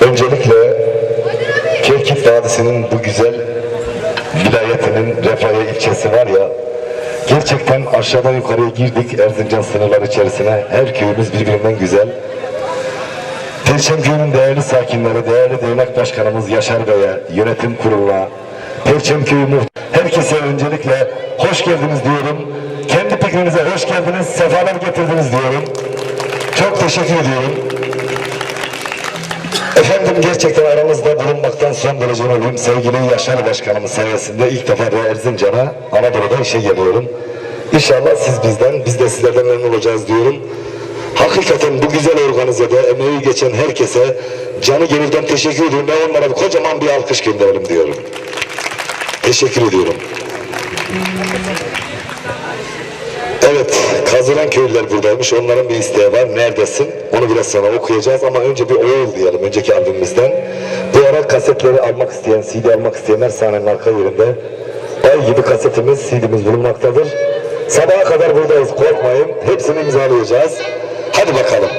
Öncelikle Kerkit Vadisi'nin bu güzel vilayetinin Refahiye ilçesi var ya gerçekten aşağıdan yukarıya girdik Erzincan sınırları içerisine. Her köyümüz birbirinden güzel. Perçem Köyü'nün değerli sakinleri, değerli dernek başkanımız Yaşar Bey'e, yönetim kuruluna, Perçem Köyü herkese öncelikle hoş geldiniz diyorum. Kendi pikniğinize hoş geldiniz, sefalar getirdiniz diyorum. Çok teşekkür ediyorum. Efendim gerçekten aramızda bulunmaktan son derece mutluyum. Sevgili Yaşar Başkanımız sayesinde ilk defa da Erzincan'a, Anadolu'da işe geliyorum. İnşallah siz bizden, biz de sizlerden memnun olacağız diyorum. Hakikaten bu güzel organizede emeği geçen herkese canı gönülden teşekkür ediyorum. Ben onlara bir kocaman bir alkış gönderelim diyorum. Teşekkür ediyorum. Evet, kazılan köylüler buradaymış. Onların bir isteği var. Neredesin? Onu biraz sonra okuyacağız ama önce bir oğul diyelim önceki albümümüzden. Bu ara kasetleri almak isteyen, CD almak isteyenler sahnenin arka yerinde. Ay gibi kasetimiz, CD'miz bulunmaktadır. Sabaha kadar buradayız, korkmayın. Hepsini imzalayacağız. Hadi bakalım.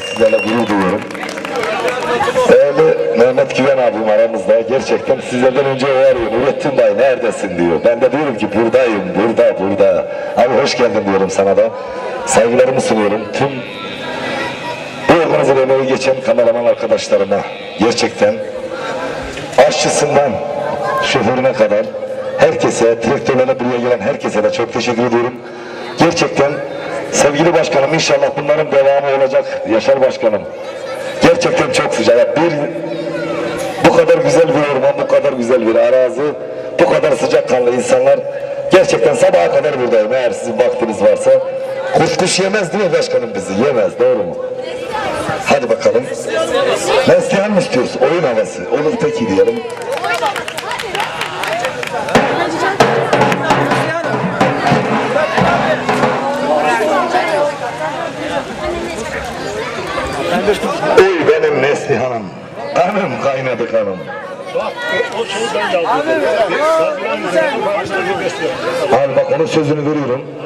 Sizlerle gurur duyuyorum. Değerli Mehmet Güven abim aramızda gerçekten sizlerden önce o arıyor. Nurettin Bey neredesin diyor. Ben de diyorum ki buradayım, burada, burada. Abi hoş geldin diyorum sana da. Saygılarımı sunuyorum. Tüm bu organize emeği geçen kameraman arkadaşlarıma gerçekten aşçısından şoförüne kadar herkese, traktörlerine buraya gelen herkese de çok teşekkür ediyorum. Gerçekten sevgili başkanım inşallah bunların devamı olacak. Yaşar başkanım. Gerçekten çok sıcak. Bir bu kadar güzel bir orman, bu kadar güzel bir arazi, bu kadar sıcakkanlı insanlar gerçekten sabaha kadar buradayım eğer sizin vaktiniz varsa. Kuş kuş yemez değil mi başkanım bizi? Yemez doğru mu? Hadi bakalım. Neslihan mı istiyorsun? Oyun havası. Olur peki diyelim. Oy benim Neslihan'ım. Kanım kaynadı kanım. Al bak onun sözünü veriyorum.